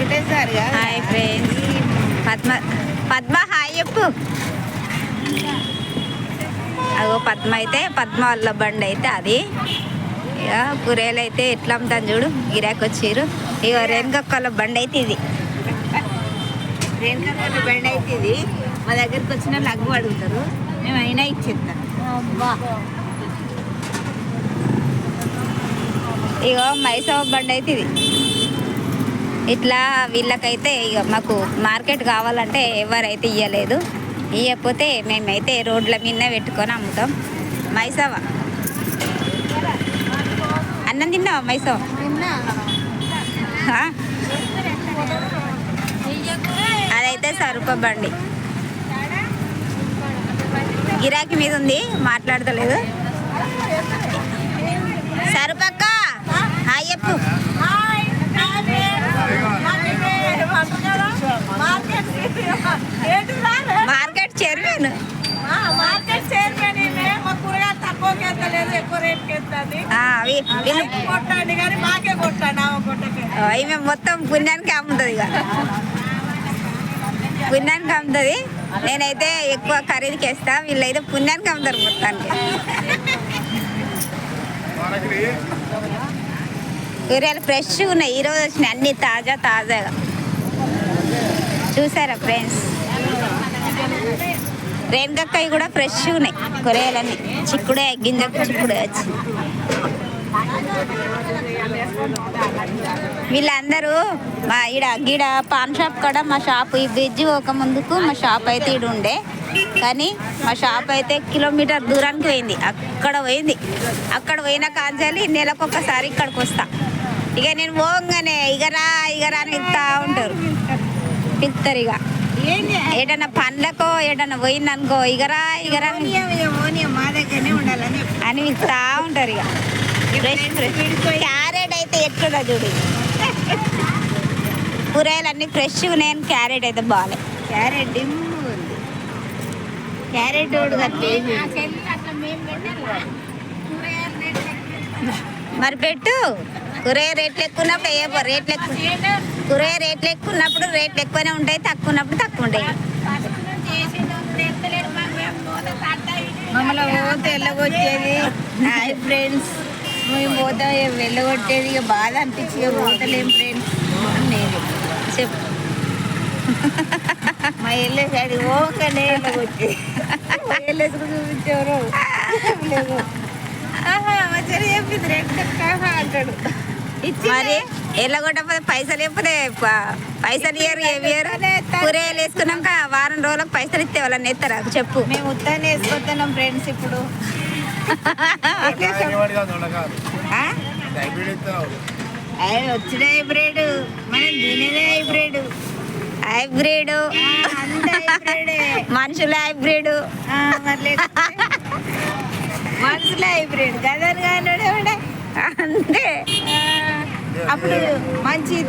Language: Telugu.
Hi friends Padma Padma hi చెప్పు. అగో పద్మ అయితే పద్మ వాళ్ళ బండి అయితే అది. ఇక కూరగాయలు అయితే ఎట్లా అమ్ముతాను చూడు గిరాకి వచ్చారు. ఇక రేణుకక్కల బండి అయితే ఇది. రేణుకా బండి అయితే ఇది. మా దగ్గరికి వచ్చిన లగ్గు అడుగుతారు. మేము అయినా ఇచ్చేస్తాం. ఇగో మైసవ బండి అయితే ఇది. ఇట్లా వీళ్ళకైతే ఇక మాకు మార్కెట్ కావాలంటే ఎవరైతే ఇవ్వలేదు ఇవ్వకపోతే మేమైతే రోడ్ల మీద పెట్టుకొని అమ్ముతాం. మైసవ? అన్నం తిన్నావా మైసవ? అదైతే సరుప బండి. గిరాకీ మీద ఉంది మాట్లాడతలేదు. సరుపక్క హాయ్ చెప్పు మార్కెట్ చైర్మన్ మార్కెట్ చైర్మన్ మా కూరగాయలు తక్కువకి ఎక్కువ రేట్కి కొట్టండి కానీ మాకే కొట్టండి ఆమె కొట్టకే. ఈమె మొత్తం పుణ్యానికి అమ్ముతుంది ఇక. పుణ్యానికి అమ్ముతుంది. నేనైతే ఎక్కువ ఖరీదుకి వేస్తా వీళ్ళైతే పుణ్యానికి అమ్ముతారు మొత్తానికి. కూరగాయలు ఫ్రెష్గా ఉన్నాయి ఈరోజు వచ్చినాయి అన్ని తాజా తాజాగా. చూసారా ఫ్రెండ్స్? రేణుకక్కవి కూడా ఫ్రెష్గా ఉన్నాయి. కూరగాయలన్నీ చిక్కుడే గింజ చిక్కుడే వచ్చి. వీళ్ళందరూ మా ఈడ గీడ పాన్ షాప్ కూడా మా షాప్ ఈ బ్రిడ్జ్ ఒక ముందుకు మా షాప్ అయితే ఇడు ఉండే. కానీ మా షాప్ అయితే కిలోమీటర్ దూరానికి పోయింది. అక్కడ పోయింది. అక్కడ పోయిన కాంచాలి నెలకు ఒకసారి ఇక్కడికి వస్తా. ఇక నేను పోగానే ఇగరా ఇగరా అని ఇస్తా ఉంటారు. పిలుస్తారు ఇక. ఏడన్నా పండ్లకో ఏడన్నా పోయిందనుకో ఇగరా ఇగరా అని ఇస్తా ఉంటారు ఇక ఫ్రెష్ ఫ్రెష్ క్యారెట్ అయితే ఎట్లున్నా చూడు. కూరగాయలు అన్ని ఫ్రెష్ ఉన్నాయని క్యారెట్ అయితే బాగాలే క్యారెట్ క్యారెట్ మరి పెట్టు. కూరగాయ రేట్లు ఎక్కువ ఉన్నప్పుడు ఏ రేట్లు ఎక్కువ కూరగాయ రేట్లు ఎక్కువ ఉన్నప్పుడు రేట్లు ఎక్కువనే ఉంటాయి తక్కువ ఉన్నప్పుడు తక్కువ ఉంటాయి. మమ్మల్ని పోతే హాయ్ ఫ్రెండ్స్. మేము పోతే వెళ్ళగొట్టేది. ఇక బాధ అనిపించి పోతలేం ఫ్రెండ్స్. నేను చెప్పు. మా ఓకనే వెళ్ళేసుకు చూపించేవారు. లేదు. ఆహా మంచిగా చెప్పింది రెండు కాహా అంటాడు. మరి ఎల్లగొట్టకపోతే పైసలు ఇవ్వకపోతే ప- పైసలు ఇయ్యరు ఏమి ఇయ్యరు? కూరగాయలు వేసుకున్నాక వారం రోజులకు పైసలు ఇస్తే వాళ్ళని ఎత్తారా? చెప్పు. మేము ఉత్తాన్ని వేసుకొస్తున్నాం ఫ్రెండ్స్ ఇప్పుడు. వచ్చిన హైబ్రిడ్. మనం తినేదే హైబ్రిడ్. హైబ్రిడ్. మనుషుల హైబ్రిడ్. మనుషుల హైబ్రిడ్. గదర్ గానే ఉండే అంతే. అప్పుడు మంచి